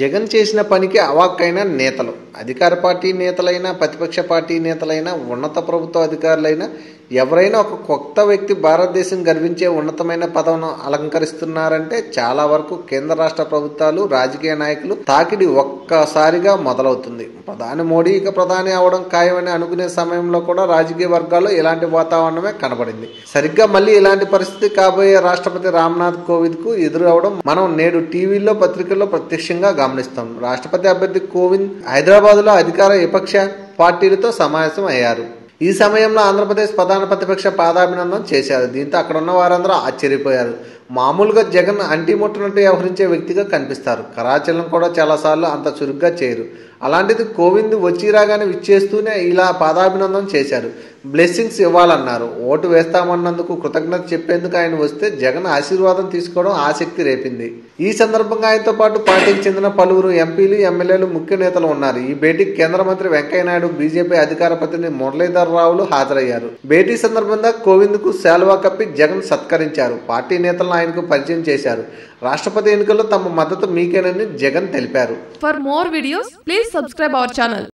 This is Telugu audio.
జగన్ చేసిన పనికి అవాక్కైన నేతలు. అధికార పార్టీ నేతలైనా ప్రతిపక్ష పార్టీ నేతలైనా ఉన్నత ప్రభుత్వ అధికారులైనా ఎవరైనా ఒక కొత్త వ్యక్తి భారతదేశం గర్వించే ఉన్నతమైన పదవిను అలంకరిస్తున్నారంటే చాలా వరకు కేంద్ర రాష్ట్ర ప్రభుత్వాలు రాజకీయ నాయకులు తాకిడి ఒక్కసారిగా మొదలవుతుంది. ప్రధాని మోడీ ఇక ప్రధాని అవడం ఖాయమని అనుకునే సమయంలో కూడా రాజకీయ వర్గాల్లో ఇలాంటి వాతావరణమే కనబడింది. సరిగ్గా మళ్ళీ ఇలాంటి పరిస్థితి కాబోయే రాష్ట్రపతి రామ్నాథ్ కోవింద్కు ఎదురవడం మనం నేడు టీవీల్లో పత్రికల్లో ప్రత్యక్షంగా గమనిస్తాం. రాష్ట్రపతి అభ్యర్థి కోవింద్ హైదరాబాద్ లో అధికార విపక్ష పార్టీలతో సమావేశం అయ్యారు. ఈ సమయంలో ఆంధ్రప్రదేశ్ ప్రధాన ప్రతిపక్ష పాదాభినందనం చేశారు. దీంతో అక్కడ ఉన్న వారందరూ ఆశ్చర్యపోయారు. మామూలుగా జగన్ అంటిముట్టనట్టు వ్యవహరించే వ్యక్తిగా కనిపిస్తారు. కరాచలం కూడా చాలాసార్లు అంత చురుగ్గా చేయరు. అలాంటిది కోవింద్ వచ్చి రాగానే విచ్చేస్తూనే ఇలా పాదాభినందన చేశారు. బ్లెస్సింగ్స్ ఇవ్వాలన్నారు. ఓటు వేస్తామన్నందుకు కృతజ్ఞత చెప్పేందుకు ఆయన వస్తే జగన్ ఆశీర్వాదం తీసుకోవడం ఆసక్తి రేపింది. ఈ సందర్భంగా ఆయనతో పాటు పార్టీకి చెందిన పలువురు ఎంపీలు ఎమ్మెల్యేలు ముఖ్య నేతలు ఉన్నారు. ఈ భేటీకి కేంద్ర మంత్రి వెంకయ్యనాయుడు బీజేపీ అధికార ప్రతినిధి మురళీధర్ రావులు హాజరయ్యారు. భేటీ సందర్భంగా కోవింద్కు శాలువా కప్పి జగన్ సత్కరించారు. పార్టీ నేతలను ఆయనకు పరిచయం చేశారు. రాష్ట్రపతి ఎన్నికల్లో తమ మద్దతు మీకేనని జగన్ తెలిపారు. For more videos please subscribe our channel